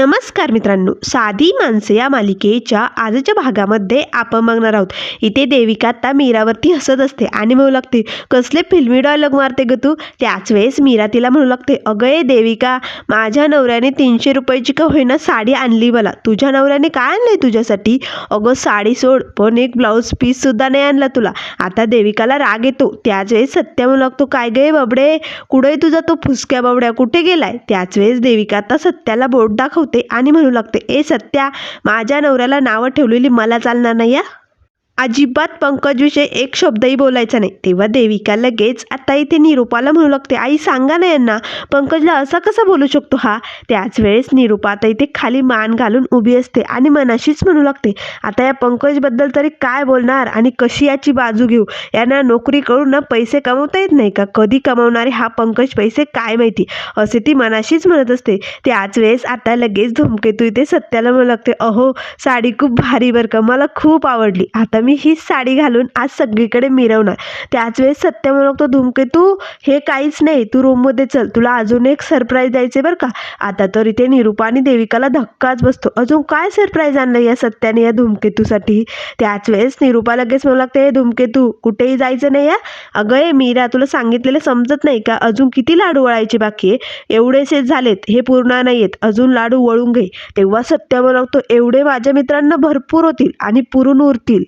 नमस्कार मित्रांनो. साधी माणसे या मालिकेच्या आजच्या भागामध्ये आपण बघणार आहोत. इथे देविका आता मीरावरती हसत असते आणि म्हणू लागते कसले फिल्मी डायलॉग मारते ग तू? त्याच वेळेस मीरा तिला म्हणू लागते अगं ए देविका माझ्या नवऱ्याने तीनशे रुपयाची का होईना साडी आणली मला? तुझ्या नवऱ्याने काय आणलंय तुझ्यासाठी? अगं साडी सोड पण एक ब्लाऊज पीससुद्धा नाही आणला तुला. आता देविकाला राग येतो. त्याच वेळेस सत्या म्हणू लागतो काय गे बाबडे? कुठे तुझा तो फुसक्या बाबड्या? कुठे गेलाय? त्याच वेळेस देविका आता सत्याला बोट दाखवतो. आणि म्हणू लागते ए सत्या माझ्या नवऱ्याला नावं ठेवलेली मला चालणार नाही या अजिबात पंकजविषयी एक शब्दही बोलायचा नाही. तेव्हा देविका लगेच आता इथे निरूपाला म्हणू लागते. आई सांगा ना यांना. पंकजला असा कसा बोलू शकतो हा? त्याच वेळेस निरूपा आता इथे खाली मान घालून उभी असते आणि मनाशीच म्हणू लागते आता या पंकजबद्दल तरी काय बोलणार आणि कशी याची बाजू घेऊ? यांना नोकरी करून ना पैसे कमवता येत नाही का? कधी कमवणारे हा पंकज पैसे काय माहिती? असे ती मनाशीच म्हणत असते. त्याच वेळेस आता लगेच धुमकेतू इथे सत्याला म्हणू लागते अहो साडी खूप भारी बरं का? मला खूप आवडली. आता मी हीच साडी घालून आज सगळीकडे मिरवणार. त्याच वेळेस सत्य म्हणू धूमकेतू हे काहीच नाही तू रूममध्ये चल तुला अजून एक सरप्राईज द्यायचे बरं का. आता तर इथे निरूपा आणि देविकाला धक्काच बसतो. अजून काय सरप्राईज आणलं या सत्याने या धूमकेतूसाठी? त्याच वेळेस निरूपा लगेच म्हणू लागते हे धूमकेतू कुठेही जायचं नाही या अगं ए मीरा तुला सांगितलेलं समजत नाही का? अजून किती लाडू वळायचे बाकी आहे? एवढेसे झालेत हे पूर्ण नाही आहेत अजून लाडू वळून घे. तेव्हा सत्य म्हणू लागतो एवढे माझ्या मित्रांना भरपूर होतील आणि पुरून उरतील.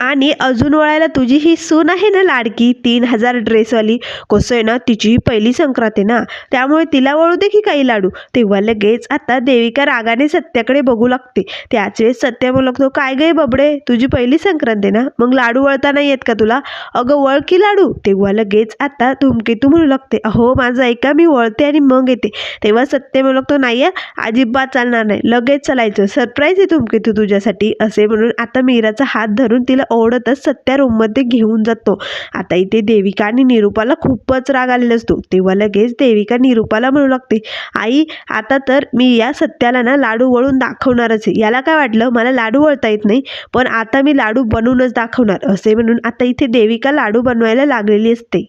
आणि अजून वळायला तुझी ही सून आहे ना लाडकी तीन हजार ड्रेसवाली. कसं आहे ना तिची पहिली संक्रांत आहे ना. त्यामुळे तिला वळू दे की काही लाडू. तेव्हा लगेच आता देविका रागाने सत्याकडे बघू लागते. त्याच वेळेस सत्य म्हणू लागतो काय गे बबडे? तुझी पहिली संक्रांत आहे ना. मग लाडू वळता नाही येत का तुला? अगं वळ की लाडू. तेव्हा लगेच आता धुमकेतू म्हणू लागते अहो माझं ऐका मी वळते आणि मग येते. तेव्हा सत्य म्हणू लागतो नाही अजिबात चालणार नाही. लगेच चालायचं. सरप्राईज आहे धुमकेतू तुझ्यासाठी. असे म्हणून आता मीराचा हात धरून तिला ओढतच सत्या रूममध्ये घेऊन जातो. आता इथे देविका आणि निरूपाला खूपच राग आलेला असतो. तेव्हा लगेच देविका निरूपाला म्हणू लागते आई आता तर मी या सत्याला ना लाडू वळून दाखवणारच आहे. याला काय वाटलं? मला लाडू वळता येत नाही पण आता मी लाडू बनवूनच दाखवणार. असे म्हणून आता इथे देविका लाडू बनवायला लागलेली असते.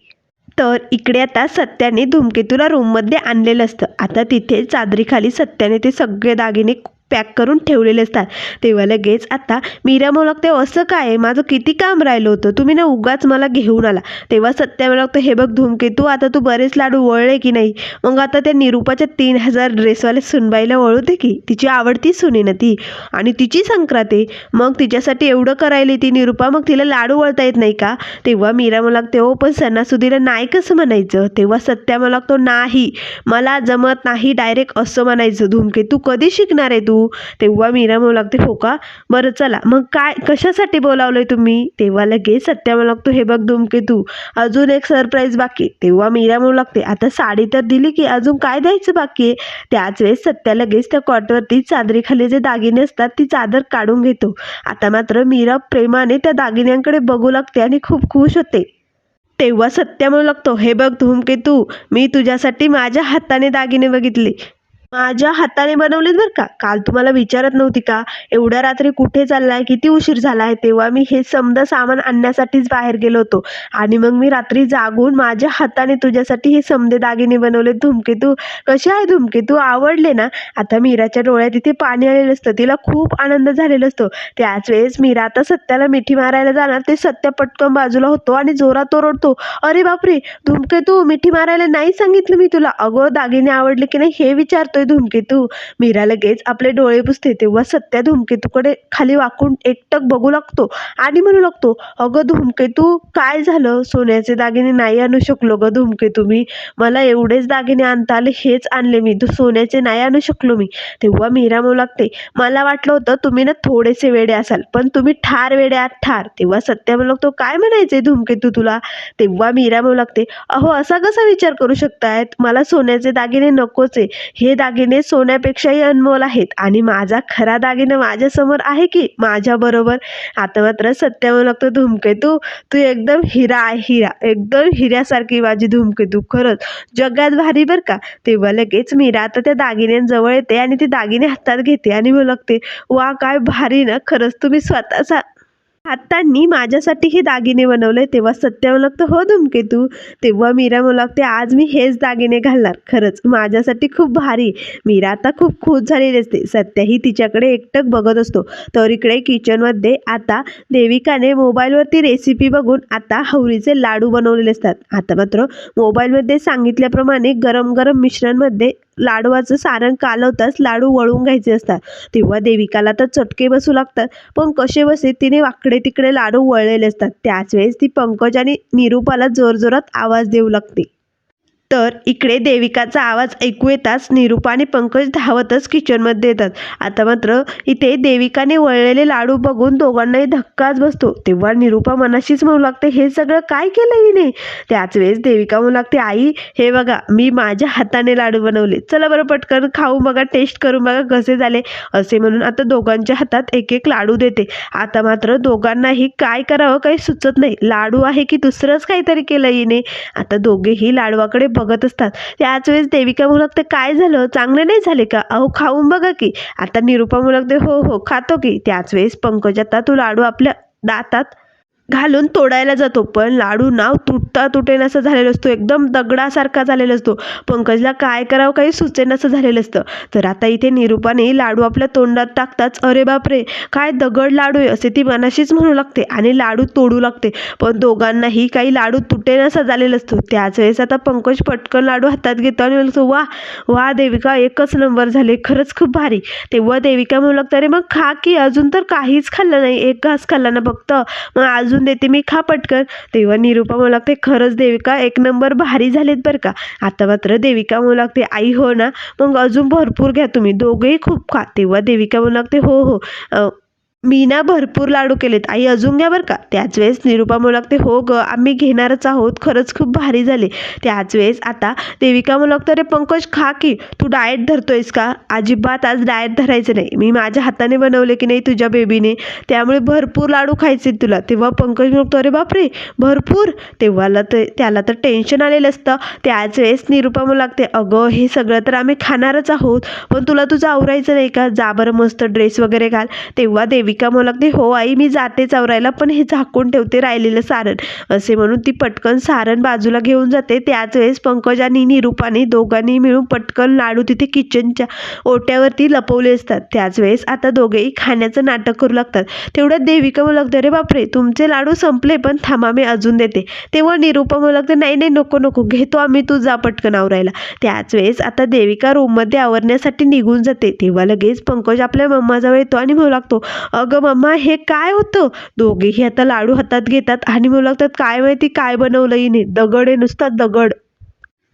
तर इकडे आता सत्याने धूमकेतूला रूममध्ये आणलेलं असतं. आता तिथे चादरीखाली सत्याने ते सगळे दागिने पॅक करून ठेवलेले असतात. तेव्हा लगेच आता मीरा म्हणू लागते असं काय आहे? माझं किती काम राहिलं होतं? तुम्ही ना उगाच मला घेऊन आला. तेव्हा सत्या म्हणू लागतो हे बघ धूमकेतू आता तू बरेच लाडू वळले की नाही? मग आता त्या निरूपाच्या तीन हजार ड्रेसवाले सुनबाईला वळवते की. तिची आवडती सुनी ना ती. आणि तिची संक्रांती मग तिच्यासाठी एवढं करायली ती निरूपा मग तिला लाडू वळता येत नाही का? तेव्हा मीरा म्हणू लागते हो पण सणासुदीला नाही कसं म्हणायचं? तेव्हा सत्या म्हणू लागतो नाही. मला जमत नाही डायरेक्ट असं म्हणायचं धूमकेतू कधी शिकणार आहे तू? तेव्हा मीरा म्हणू लागते हो का? बरं चला. मग काय कशासाठी बोलावलंय तुम्ही? तेव्हा लगेच सत्या म्हणू लागतो हे बघ धूमकेतू अजून एक सरप्राईज बाकी तेव्हा मीरा म्हणू लागते आता साडी तर दिली की अजून काय द्यायचं बाकी आहे? त्याच वेळेस सत्या लगेच त्या कॉटवरती चादरीखाली जे दागिने असतात ती चादर काढून घेतो. आता मात्र मीरा प्रेमाने त्या दागिन्यांकडे बघू लागते आणि खूप खुश होते. तेव्हा सत्या म्हणू लागतो हे बघ धूमकेतू मी तुझ्यासाठी माझ्या हाताने दागिने बघितले. माझ्या हाताने बनवलेत बरं का. काल तुम्हाला विचारत नव्हती का? एवढ्या रात्री कुठे चाललाय? किती उशीर झाला आहे तेव्हा मी हे समजा सामान आणण्यासाठीच बाहेर गेलो होतो. आणि मग मी रात्री जागून माझ्या हाताने तुझ्यासाठी हे समदे दागिने बनवले. धुमकेतू कसे आहे धुमकेतू आवडले ना? आता मीराच्या डोळ्यात इथे पाणी आलेलं असतं. तिला खूप आनंद झालेला असतो. त्याच वेळेस मीरा आता सत्याला मिठी मारायला जाणार. ते सत्य पटकन बाजूला होतो आणि जोरात ओरडतो. अरे बापरे! धुमकेतू मिठी मारायला नाही सांगितलं मी तुला? अगं दागिने आवडले की नाही हे विचारतोय धुमकेतू मीरा लगेच आपले डोळे पुसते तेव्हा सत्या धूमकेतूकडे खाली वाकून एकटक बघू लागतो आणि म्हणू लागतो अगं धूमकेतू काय झालं? सोन्याचे दागिने नाही आणू शकलो ग धूमकेतू मी मला एवढेच दागिने आणता आले हेच आणले मी. तू सोन्याचे नाही आणू शकलो मी. तेव्हा मीरा म्हणू लागते मला वाटलं होतं तुम्ही ना थोडेसे वेडे असाल पण तुम्ही ठार वेडे आहात ठार. तेव्हा सत्या म्हणू लागतो काय म्हणायचंय धुमकेतू तुला? तेव्हा मीरा म्हणू लागते अहो असा कसा विचार करू शकतायत? मला सोन्याचे दागिने नकोच. आहे हे दागिने दागिने सोन्यापेक्षाही अनमोल आहेत. आणि माझा खरा दागिना माझ्यासमोर आहे की माझ्याबरोबर आता मात्र सत्य लागतो धुमकेतू तू एकदम हिरा आहे हिरा. एकदम हिऱ्यासारखी माझी धुमकेतू खरंच जगात भारी बरं का? तेव्हा लगेच मीरा आता त्या दागिन्यांजवळ येते आणि ते दागिने हातात घेते आणि म्हणू लागते वा काय भारी ना. खरंच तुम्ही स्वतःचा हातांनी माझ्यासाठी हे दागिने बनवले तेव्हा सत्य मला हो धुमकेतू तेव्हा मीरा मला लागते आज मी हेच दागिने घालणार. खरंच माझ्यासाठी खूप भारी. मीरा आता खूप खुश झालेली असते. सत्याही तिच्याकडे एकटक बघत असतो. तर इकडे किचनमध्ये आता देविकाने मोबाईलवरती रेसिपी बघून आता हवरीचे लाडू बनवलेले असतात. आता मात्र मोबाईलमध्ये सांगितल्याप्रमाणे गरम गरम मिश्रणमध्ये लाडवाचं सारण कालवताच लाडू वळून घ्यायचे असतात. तेव्हा देविकाला तर चटके बसू लागतात. पण कसे बसे तिने वाकडे तिकडे लाडू वळलेले असतात. त्याच वेळेस ती पंकज आणि निरूपाला जोरजोरात आवाज देऊ लागते. तर इकडे देविकाचा आवाज ऐकू येताच निरूपा आणि पंकज धावतच किचनमध्ये येतात. आता मात्र इथे देविकाने वळलेले लाडू बघून दोघांनाही धक्काच बसतो. तेव्हा निरूपा मनाशीच म्हणू लागते हे सगळं काय केलं हिने? त्याच वेळेस देविका म्हणू लागते आई हे बघा मी माझ्या हाताने लाडू बनवले. चला बरं पटकन खाऊ बघा टेस्ट करून बघा कसे झाले. असे म्हणून आता दोघांच्या हातात एक एक लाडू देते. आता मात्र दोघांनाही काय करावं काही सुचत नाही. लाडू आहे की दुसरंच काहीतरी केलं हिने? आता दोघेही लाडवाकडे बघत असतात. त्याच वेळेस देविका मुलक ते काय झालं? चांगले नाही झाले का? अहो खाऊन बघा की. आता निरूपा म्हणू ते हो हो खातो की. त्याच वेळेस पंकजाता तो लाडू आपल्या दातात घालून तोडायला जातो पण लाडू नाव तुटता तुटेन असं झालेलं असतो. एकदम दगडासारखा झालेला असतो. पंकजला काय करावं काही सुचेन असं झालेलं असतं. तर आता इथे निरूपाने लाडू आपल्या तोंडात टाकताच अरे बापरे काय दगड लाडू आहे असे ती मनाशीच म्हणू लागते आणि लाडू तोडू लागते. पण दोघांनाही काही लाडू तुटेन असं झालेलं असतो. त्याच वेळेस आता पंकज पटकन लाडू हातात घेतो आणि म्हणतो वा वा देविका एकच नंबर झाले खरंच खूप भारी. तेव्हा देविका म्हणू लागतं अरे मग खा की अजून तर काहीच खाल्लं नाही एक घास खाल्ला ना फक्त. मग अजून देते मी खा पटकन. तेव्हा निरूपा म्हणू लागते खरंच देविका एक नंबर भारी झालेत बरं का. आता मात्र देविका म्हणू लागते आई हो ना मग अजून भरपूर घ्या तुम्ही दोघेही खूप खा. तेव्हा देविका म्हणू लागते हो हो. मी ना भरपूर लाडू केलेत. आई अजून घ्या बरं का? त्याच वेळेस निरूपा म्हणू लागते हो ग आम्ही घेणारच आहोत. खरंच खूप भारी झाले. त्याच वेळेस आता देविका म्हणू लागतं अरे पंकज खा की. तू डाएट धरतोयस का? अजिबात आज डाएट धरायचं नाही. मी माझ्या हाताने बनवले की नाही तुझ्या बेबीने त्यामुळे भरपूर लाडू खायचे तुला. तेव्हा पंकज म्हणतो अरे बापरे भरपूर. तेव्हाला ते त्याला तर टेन्शन आलेलं असतं. त्याच वेळेस निरूपा म्हणू लागते अगं हे सगळं तर आम्ही खाणारच आहोत. पण तुला तुझं आवरायचं नाही का? जा बरं मस्त ड्रेस वगैरे घाल. तेव्हा देवी देविका म्हणू लागते हो आई मी जातेच आवरायला पण हे झाकून ठेवते राहिलेलं सारण. असे म्हणून ती पटकन सारण बाजूला घेऊन जाते. त्याच वेळेस पंकज आणि निरूपाने दोघांनी मिळून पटकन लाडू तिथे किचनच्या ओट्यावरती लपवले असतात. त्याच वेळेस आता दोघेही खाण्याचं नाटक करू लागतात. तेवढ्यात देविका म्हणू लागते अरे बापरे तुमचे लाडू संपले पण थांबा मी अजून देते. तेव्हा निरूपा म्हणू लागते नाही नाही नको नको घेतो आम्ही तू जा पटकन आवरायला. त्याच वेळेस आता देविका रूममध्ये आवरण्यासाठी निघून जाते. तेव्हा लगेच पंकज आपल्या मम्माजवळ येतो आणि म्हणू लागतो अगं मम्मा हे काय होतं? दोघेही आता लाडू हातात घेतात आणि मला लागतात काय माहिती काय बनवलं हिने? दगड आहे नुसता दगड.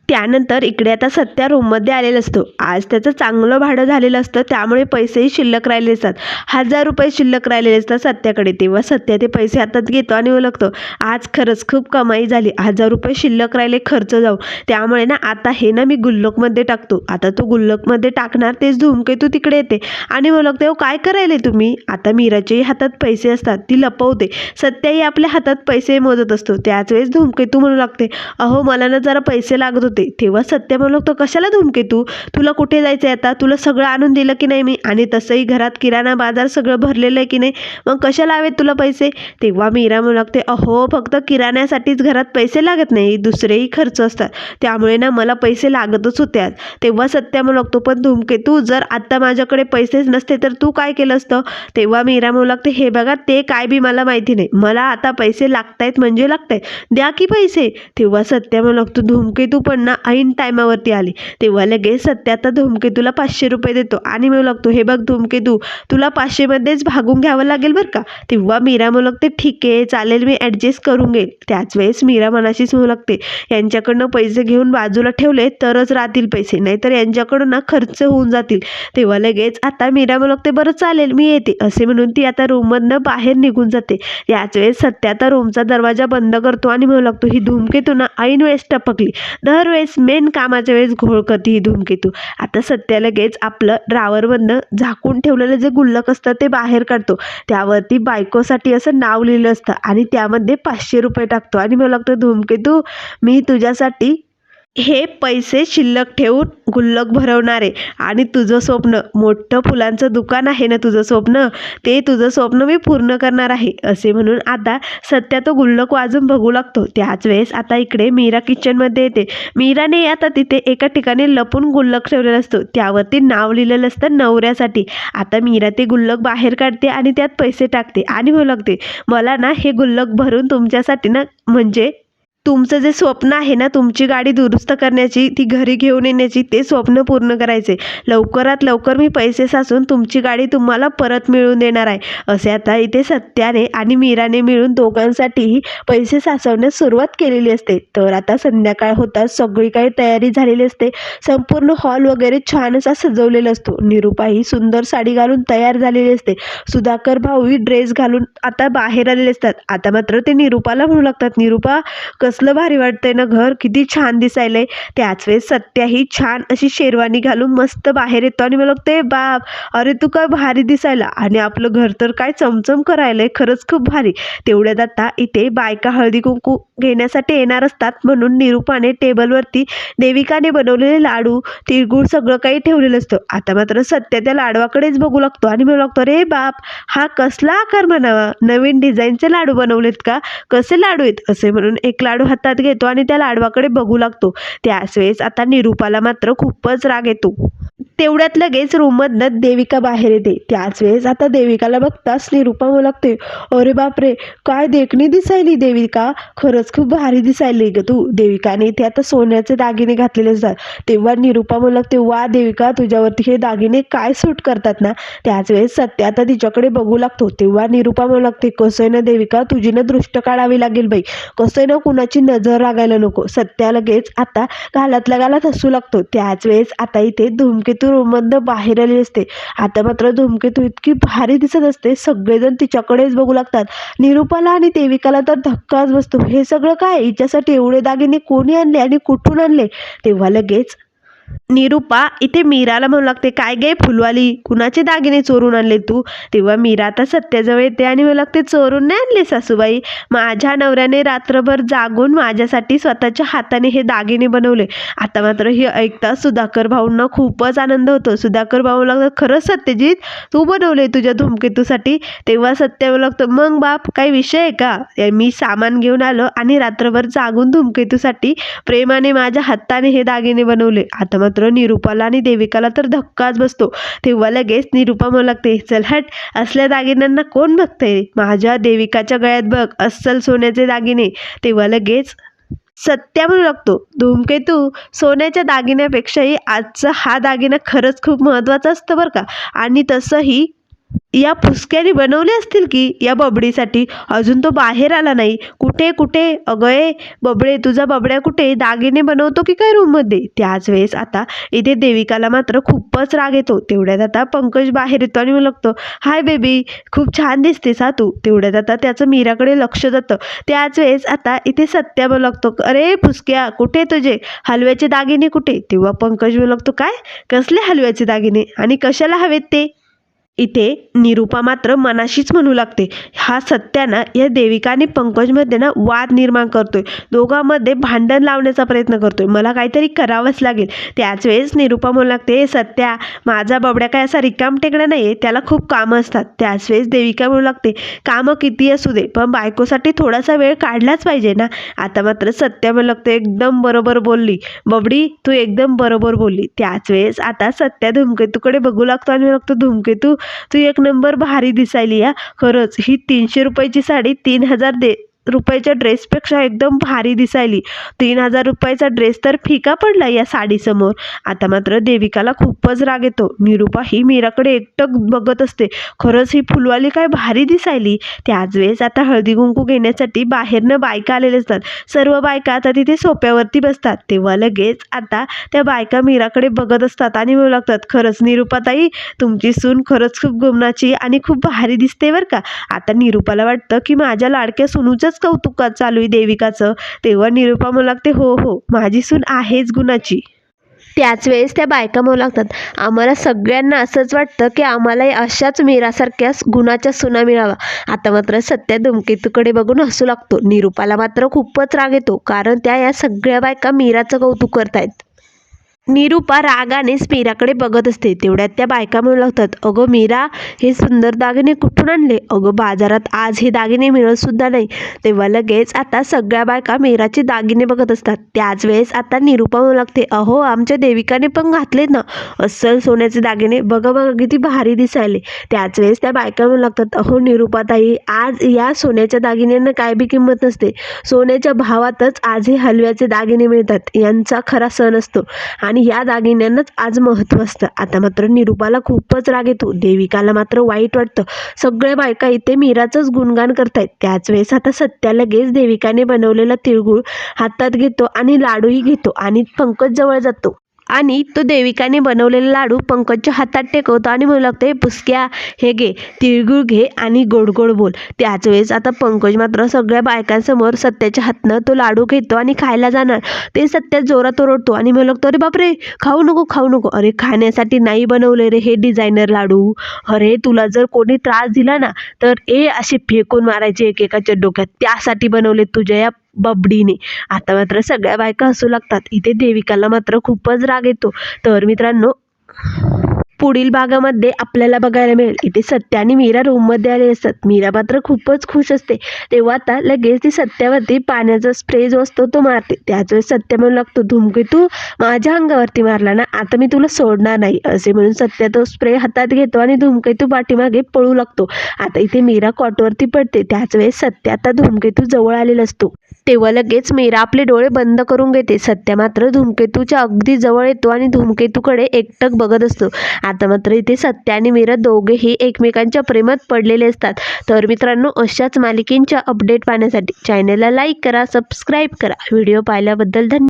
त्यानंतर इकडे आता सत्या रूममध्ये आलेला असतो. आज त्याचं चांगलं भाडं झालेलं असतं त्यामुळे पैसेही शिल्लक राहिलेले असतात. हजार रुपये शिल्लक राहिलेले असतात सत्याकडे. तेव्हा सत्या ते पैसे हातात घेतो आणि ओळखतो. आज खरंच खूप कमाई झाली. हजार रुपये शिल्लक राहिले खर्च जाऊ. त्यामुळे ना आता हे ना मी गुल्लकमध्ये टाकतो. आता तो गुल्लकमध्ये टाकणार तेच धूमकेतू तिकडे येते. आणि ओळखते हो काय करायले तुम्ही? आता मीराच्याही हातात पैसे असतात ती लपवते. सत्याही आपल्या हातात पैसे मोजत असतो. त्याच वेळेस धूमकेतू म्हणू लागते. अहो मला ना जरा पैसे लागत होते. तेव्हा सत्य म्हणलो लागतो कशाला धूमकेतू तुला कुठे जायचं आहे आता? तुला सगळं आणून दिलं की नाही मी? आणि तसंही घरात किराणा बाजार सगळं भरलेलं आहे की नाही? मग कशाला हवेत तुला पैसे? तेव्हा मीरा म्हणू लागते अहो फक्त किराण्यासाठीच घरात पैसे लागत नाही. दुसरेही खर्च असतात. त्यामुळे ना मला पैसे लागतच होते तेव्हा सत्या म्हणू लागतो पण धूमकेतू जर आत्ता माझ्याकडे पैसेच नसते तर तू काय केलं असतं? तेव्हा मीरा म्हणू लागते हे बघा ते काय बी मला माहिती नाही. मला आता पैसे लागतायत म्हणजे लागतायत. द्या की पैसे. तेव्हा सत्या म्हणू लागतो धूमकेतू पण ना ऐन टायमावरती आली. तेव्हा लगेच सत्या आता धूमकेतूला पाचशे रुपये देतो. आणि म्हणू लागतो हे बघ धूमकेतू तुला पाचशेमध्येच भागून घ्यावं लागेल बरं का? तेव्हा मीरा म्हणू लागते ठीक आहे चालेल मी ॲडजस्ट करून घेईल. त्याच वेळेस मीरा मनाशीच म्हणू लागते यांच्याकडनं पैसे घेऊन बाजूला ठेवले तरच राहतील पैसे नाहीतर यांच्याकडून ना खर्च होऊन जातील. तेव्हा लगेच आता मीरा म्हणू लागते बरं चालेल मी येते. असे म्हणून ती आता रूममधनं बाहेर निघून जाते. याच वेळेस सत्या आता रूमचा दरवाजा बंद करतो आणि म्हणू लागतो ही धूमकेतू ना ऐन वेळेस टपकली. दरवेळेस मेन कामाच्या वेळेस घोळ करते ही धूमकेतू आता सत्या लगेच आपलं ड्रावरमधनं झाकून ठेवलेलं जे गुल्लक असतं ते बाहेर काढतो. त्यावरती बायकोसाठी असं नाव लिहिलं असतं आणि त्यामध्ये पाचशे रुपये टाकतो आणि मला लागतं धूमकेतू मी तुझ्यासाठी हे पैसे शिल्लक ठेवून गुल्लक भरवणारे. आणि तुझं स्वप्न मोठं फुलांचं दुकान आहे ना तुझं स्वप्न? ते तुझं स्वप्न मी पूर्ण करणार आहे असे म्हणून आता सत्या तो गुल्लक वाजून बघू लागतो. त्याच वेळेस आता इकडे मीरा किचनमध्ये येते. मीराने आता तिथे एका ठिकाणी लपून गुल्लक ठेवलेला असतो. त्यावरती नाव लिहिलेलं असतं नवऱ्यासाठी. आता मीरा ते गुल्लक बाहेर काढते आणि त्यात पैसे टाकते आणि म्हणू लागते मला ना हे गुल्लक भरून तुमच्यासाठी ना म्हणजे तुमचं जे स्वप्न आहे ना तुमची गाडी दुरुस्त करण्याची ती घरी घेऊन येण्याची ते स्वप्न पूर्ण करायचे. लवकरात लवकर मी पैसे साचून तुमची गाडी तुम्हाला परत मिळवून देणार आहे. असे आता इथे सत्याने आणि मीराने मिळून दोघांसाठीही पैसे साचवण्यास सुरुवात केलेली असते. तर आता संध्याकाळ होताच सगळी काही तयारी झालेली असते. संपूर्ण हॉल वगैरे छान असा सजवलेला असतो. निरुपा ही सुंदर साडी घालून तयार झालेली असते. सुधाकर भाऊही ड्रेस घालून आता बाहेर आलेले असतात. आता मात्र ते निरुपाला म्हणू लागतात. निरुपा कसलं भारी वाटतंय ना घर किती छान दिसायलंय. त्याच वेळेस सत्या ही छान अशी शेरवानी घालून मस्त बाहेर येतो आणि मला ते बाप अरे तू काय भारी दिसायला. आणि आपलं घर तर काय चमचम करायलंय खरंच खूप भारी. तेवढ्यात आता इथे बायका हळदी कुंकू घेण्यासाठी येणार असतात म्हणून निरुपाने टेबलवरती देविकाने बनवलेले लाडू तिळगुळ सगळं काही ठेवलेलं असतं. आता मात्र सत्या त्या लाडवाकडेच बघू लागतो आणि म्हणू लागतो रे बाप हा कसला आकार म्हणावा? नवीन डिझाईनचे लाडू बनवलेत का? कसे लाडू आहेत? असे म्हणून एक लाडू हातात घेतो आणि त्या लाडवाकडे बघू लागतो. त्याच वेळेस आता निरुपाला मात्र खूपच राग येतो. तेवढ्यात लगेच रूममधनं देविका बाहेर येते. त्याच वेळेस आता देविकाला बघताच निरुपा म्हणू लागते अरे बापरे काय देखणी दिसायली देविका? खरंच खूप भारी दिसायली ग तू. देविकाने इथे आता सोन्याचे दागिने घातलेले असतात. तेव्हा निरुपा म्हणू लागते वा देविका तुझ्यावरती हे दागिने काय सूट करतात ना? त्याच वेळेस सत्य आता तिच्याकडे बघू लागतो. तेव्हा निरुपा म्हणू लागते कसं ना देविका? तुझी ना दृष्ट काढावी लागेल बाई. कसं ना कुणाची नजर लागायला नको. सत्या लगेच आता घालातल्या गालात हसू लागतो. त्याच वेळेस आता इथे धूमकेतू रूममधनं बाहेर आली असते. आता मात्र धूमकेतू इतकी भारी दिसत असते. सगळेजण तिच्याकडेच बघू लागतात. निरुपाला आणि देविकाला तर धक्काच बसतो. हे सगळं काय? हिच्यासाठी एवढे दागिने कोणी आणले आणि कुठून आणले? तेव्हा लगेच निरुपा इथे मीराला म्हणू लागते काय गे फुलवाली? कुणाचे दागिने चोरून आणले तू? तेव्हा मीरा आता सत्याजवळ येते आणि म्हणू लागते चोरून नाही आणले सासूबाई? माझ्या नवऱ्याने रात्रभर जागून माझ्यासाठी स्वतःच्या हाताने हे दागिने बनवले. आता मात्र हे ऐकता सुधाकर भाऊंना खूपच आनंद होतो. सुधाकर भाऊ लागतो खरंच सत्यजित तू बनवले तुझ्या धूमकेतूसाठी? तेव्हा सत्य म्हणू लागतं मग बाप काही विषय आहे का? मी सामान घेऊन आलो आणि रात्रभर जागून धूमकेतूसाठी प्रेमाने माझ्या हाताने हे दागिने बनवले. आता मात्र निरुपाला आणि देविकाला तर धक्काच बसतो. तेव्हा लगेच निरुपा म्हणू लागते चल हट असल्या दागिन्यांना कोण बघतंय? माझ्या देविकाच्या गळ्यात बघ अस्सल सोन्याचे दागिने. तेव्हा लगेच सत्या म्हणू लागतो धूमकेतू सोन्याच्या दागिन्यापेक्षाही आजचा हा दागिना खरंच खूप महत्त्वाचा असतं बरं का? आणि तसंही या फुसक्याने बनवले असतील की? या बबडीसाठी अजून तो बाहेर आला नाही. कुठे कुठे? अगये बबडे तुझा बबड्या कुठे? दागिने बनवतो की काय रूममध्ये? त्याच वेळेस आता इथे देविकाला मात्र खूपच राग येतो. तेवढ्यात आता पंकज बाहेर येतो आणि लागतो हाय बेबी खूप छान दिसतेस हा तू. तेवढ्यात आता त्याचं मीराकडे लक्ष जातं. त्याच वेळेस आता इथे सत्या म्हणू लागतो अरे फुसक्या कुठे तुझे? हलव्याचे दागिने कुठे? तेव्हा पंकज म्हणू लागतो काय? कसले हलव्याचे दागिने? आणि कशाला हवेत ते? इथे निरुपा मात्र मनाशीच म्हणू लागते. हा सत्याना या देविका आणि पंकजमध्ये ना वाद निर्माण करतोय. दोघांमध्ये भांडण लावण्याचा प्रयत्न करतोय. मला काहीतरी करावंच लागेल. त्याच वेळेस निरुपा म्हणू लागते सत्या माझा बबड्या काय असा रिकाम टेकणा नाही आहे त्याला खूप कामं असतात. त्याच वेळेस देविका म्हणू लागते कामं किती असू दे पण बायकोसाठी थोडासा वेळ काढलाच पाहिजे ना. आता मात्र सत्या म्हणू लागते एकदम बरोबर बोलली. बबडी तू एकदम बरोबर बोलली. त्याच वेळेस आता सत्या धूमकेतूकडे बघू लागतो आणि म्हणू लागतो धूमकेतू तू एक नंबर भारी दिसायली या खरंच ही तीनशे रुपयाची साडी तीन हजार दे रुपयाच्या ड्रेसपेक्षा एकदम भारी दिसायली. तीन हजार रुपयाचा ड्रेस तर फिका पडला या साडीसमोर. आता मात्र देविकाला खूपच राग येतो. निरुपा ही मीराकडे एकटक बघत असते. खरंच ही फुलवाली काय भारी दिसायली. त्याच वेळेस आता हळदी कुंकू घेण्यासाठी बाहेरनं बायका आलेले असतात. सर्व बायका आता तिथे सोप्यावरती बसतात. तेव्हा लगेच आता त्या बायका मीराकडे बघत असतात आणि म्हणू लागतात खरंच निरुपाताई तुमची सून खरंच खूप गुमनाची आणि खूप भारी दिसते बरं का. आता निरुपाला वाटतं की माझ्या लाडक्या सुनूचंच चालू आहे देविकाचं? तेव्हा निरुपा म्हणू लागते हो हो माझी सून आहेच गुणाची. त्याच वेळेस त्या बायका म्हणू लागतात आम्हाला सगळ्यांना असंच वाटतं की आम्हालाही अशाच मीरासारख्या गुणाच्या सुना मिळावा. आता मात्र सत्या धुमकेतूकडे बघून हसू लागतो. निरूपाला मात्र खूपच राग येतो कारण त्या या सगळ्या बायका मीराचं कौतुक करतायत. निरूपा रागानेच मीराकडे बघत असते. तेवढ्यात त्या बायका म्हणू लागतात अगं मीरा हे सुंदर दागिने कुठून आणले? अगं बाजारात आज हे दागिने मिळत सुद्धा नाही. तेव्हा लगेच आता सगळ्या बायका मीराचे दागिने बघत असतात. त्याच वेळेस आता निरूपा म्हणू लागते अहो आमच्या देविकाने पण घातलेत ना. अस्सल सोन्याचे दागिने बघा बघा किती भारी दिसायले. त्याच वेळेस त्या बायका म्हणू लागतात अहो निरूपाताई आज या सोन्याच्या दागिन्यांना काय बी किंमत नसते. सोन्याच्या भावातच आज हे हलव्याचे दागिने मिळतात. यांचा खरा सण असतो. आणि या दागिन्यांनाच आज महत्त्व असतं. आता मात्र निरूपाला खूपच राग येतो. देविकाला मात्र वाईट वाटतं. सगळे बायका इथे मीराचंच गुणगान करतायत. त्याच वेळेस आता सत्या लगेच देविकाने बनवलेला तिळगुळ हातात घेतो आणि लाडूही घेतो आणि पंकज जवळ जातो. आणि तो देविकाने बनवलेला लाडू पंकजच्या हातात टेकवतो आणि म्हणू लागतो हे पुसक्या हे घे तिळगुळ घे आणि गोड गोड बोल. त्याच वेळेस आता पंकज मात्र सगळ्या बायकांसमोर सत्याच्या हातनं तो लाडू घेतो आणि खायला जाणार. ते सत्या जोरात ओरडतो आणि म्हणू लागतो अरे बापरे खाऊ नको खाऊ नको. अरे खाण्यासाठी नाही बनवले रे हे डिझायनर लाडू. अरे तुला जर कोणी त्रास दिला ना तर ए असे फेकून मारायचे एकेकाच्या डोक्यात. त्यासाठी बनवले तुझ्या या बबडीने. आता मात्र सगळ्या बायका हसू लागतात. इथे देविकाला मात्र खूपच राग येतो. तर मित्रांनो पुढील भागामध्ये आपल्याला बघायला मिळेल. इथे सत्या आणि मीरा रूममध्ये आले असतात. मीरा मात्र खूपच खुश असते. तेव्हा आता लगेच ती सत्यावरती पाण्याचा स्प्रे जो असतो तो मारते. त्याच वेळेस सत्य म्हणू लागतो धूमकेतू माझ्या अंगावरती मारला ना? आता मी तुला सोडणार नाही. असे म्हणून सत्या तो स्प्रे हातात घेतो आणि धूमकेतू पाठीमागे पळू लागतो. आता इथे मीरा कॉटवरती पडते. त्याच वेळेस सत्य आता धूमकेतू जवळ आलेला असतो. तेव्हा लगेच मीरा आपले डोळे बंद करून घेते. सत्य मात्र धूमकेतूच्या अगदी जवळ येतो आणि धूमकेतूकडे एकटक बघत असतो. आता मात्र इथे सत्य आणि मीरा दोघेही एकमेकांच्या प्रेमात पडलेले असतात. तर मित्रांनो अशाच मालिकेंच्या अपडेट पाहण्यासाठी चॅनलला लाईक करा सबस्क्राईब करा. व्हिडिओ पाहिल्याबद्दल धन्यवाद.